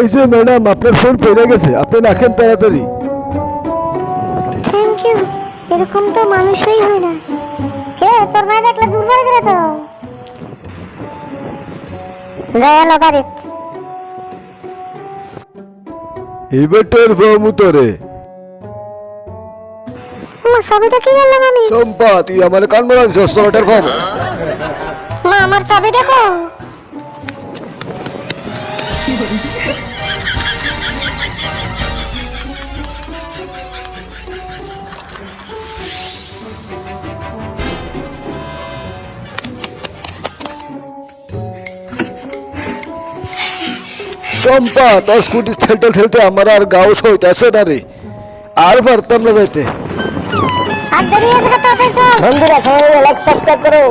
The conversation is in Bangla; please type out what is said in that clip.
এই যে ম্যাডাম আপনার ফোন পড়ে গেছে আপনি রাখেন তাড়াতাড়ি। থ্যাংক ইউ এরকম তো মানুষই হয় না। কে তোর ভাই দেখলে দূর করে তো? জয় এলো গাড়িত এইবার টের পাবো তোরে মা চাবিটা কি বললাম আমি? চম্পা তুই আমার কান মারা দিছস তোর টের পাবো মা আমার চাবিটা কো? চম্পা তোর স্কুটি ঠেলতে ঠেলতে আমার আর গাও সইতাছে না রে। আর পারতাম না যাইতে। বন্ধুরা সবাই লাইক সাবস্ক্রাইব করো।